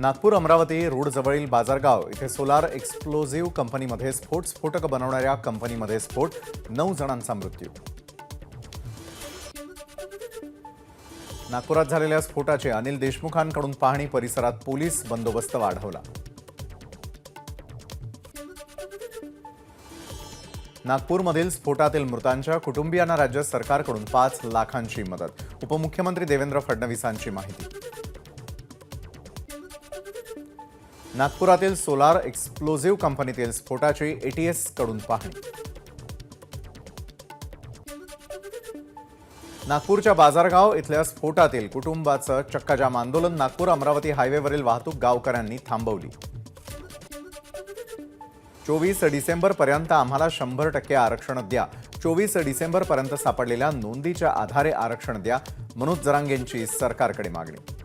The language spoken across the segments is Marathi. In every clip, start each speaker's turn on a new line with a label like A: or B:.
A: नागपूर अमरावती रोडजवळील बाजारगाव इथे सोलार एक्सप्लोझिव्ह कंपनीमध्ये स्फोट स्फोटक बनवणाऱ्या कंपनीमध्ये स्फोट नऊ जणांचा मृत्यू. नागपुरात झालेल्या स्फोटाचे अनिल देशमुखांकडून पाहणी परिसरात पोलीस बंदोबस्त वाढवला. नागपूरमधील स्फोटातील मृतांच्या कुटुंबियांना राज्य सरकारकडून पाच लाखांची मदत. उपमुख्यमंत्री देवेंद्र फडणवीसांची माहिती. नागपुरातील सोलार एक्सप्लोझिव्ह कंपनीतील स्फोटाची एटीएसकडून पाहणी. नागपूरच्या बाजारगाव इथल्या स्फोटातील कुटुंबाचं चक्काजाम आंदोलन नागपूर अमरावती हायवेवरील वाहतूक गावकऱ्यांनी थांबवली. चोवीस डिसेंबर पर्यंत आम्हाला शंभर टक्के आरक्षण द्या. चोवीस डिसेंबर पर्यंत सापडलेल्या नोंदीच्या आधारे आरक्षण द्या मनोज जरांगेंची सरकारकडे मागणी.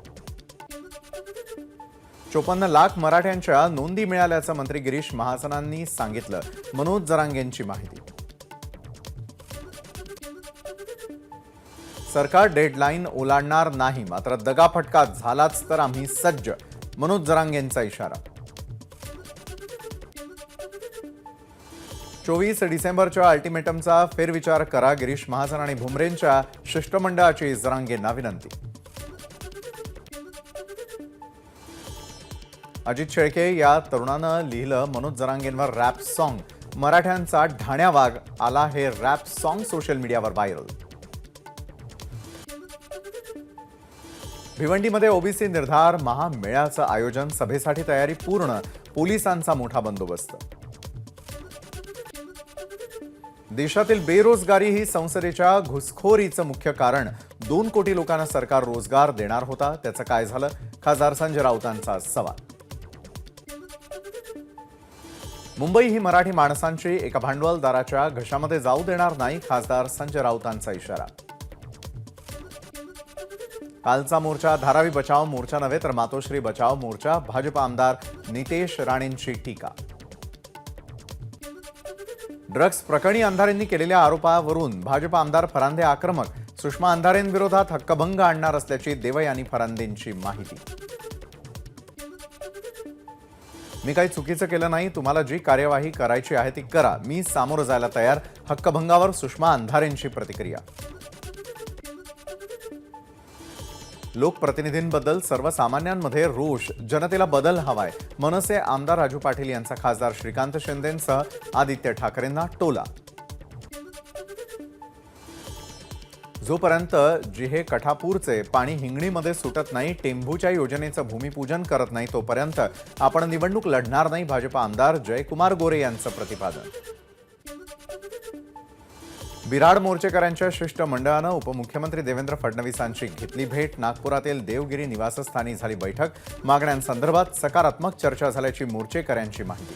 A: चोपन्न लाख मराठ्यांच्या नोंदी मिळाल्याचं मंत्री गिरीश महाजनांनी सांगितलं. मनोज जरांगेंची माहिती. सरकार डेडलाईन ओलांडणार नाही मात्र दगाफटका झालाच तर आम्ही सज्ज मनोज जरांगेंचा इशारा. चोवीस डिसेंबरच्या अल्टिमेटमचा फेरविचार करा गिरीश महाजन आणि भुमरेंच्या शिष्टमंडळाची जरांगेंना विनंती. अजित शेळके या तरुणानं लिहिलं मनोज जरांगेंवर रॅप सॉन्ग. मराठ्यांचा ढाण्या वाघ आला हे रॅप सॉन्ग सोशल मीडियावर व्हायरल. भिवंडीमध्ये ओबीसी निर्धार महामेळ्याचं आयोजन सभेसाठी तयारी पूर्ण पोलिसांचा मोठा बंदोबस्त. देशातील बेरोजगारी ही संसदेच्या घुसखोरीचं मुख्य कारण. दोन कोटी लोकांना सरकार रोजगार देणार होता त्याचं काय झालं? खासदार संजय राऊतांचा सवाल. मुंबई ही मराठी माणसांची एका भांडवलदाराच्या घशामध्ये जाऊ देणार नाही खासदार संजय राऊतांचा इशारा. कालचा मोर्चा धारावी बचाव मोर्चा नव्हे तर मातोश्री बचाव मोर्चा भाजप आमदार नितेश राणेंची टीका. ड्रग्ज प्रकरणी अंधारेंनी केलेल्या आरोपावरून भाजप आमदार फरांदे आक्रमक सुषमा अंधारेंविरोधात हक्कभंग आणणार असल्याची देवयानी फरांदेंची माहिती. मी काही चुकीचं केलं नाही तुम्हाला जी कार्यवाही करायची आहे ती करा. मी सामोरं जायला तयार. हक्कभंगावर सुषमा अंधारेंची प्रतिक्रिया. लोकप्रतिनिधींबद्दल सर्वसामान्यांमध्ये रोष. जनतेला बदल हवाय. मनसे आमदार राजू पाटील यांचा खासदार श्रीकांत शिंदेंसह आदित्य ठाकरेंना टोला. जोपर्यंत जिहे कठापूरचे पाणी हिंगणीमध्ये सुटत नाही टेंभूच्या योजनेचं भूमिपूजन करत नाही तोपर्यंत आपण निवडणूक लढणार नाही भाजपा आमदार जयकुमार गोरे यांचं प्रतिपादन. बिराड मोर्चेकऱ्यांच्या शिष्टमंडळानं उपमुख्यमंत्री देवेंद्र फडणवीसांची घेतली भेट. नागपुरातील देवगिरी निवासस्थानी झाली बैठक. मागण्यांसंदर्भात सकारात्मक चर्चा झाल्याची मोर्चेकऱ्यांची माहिती.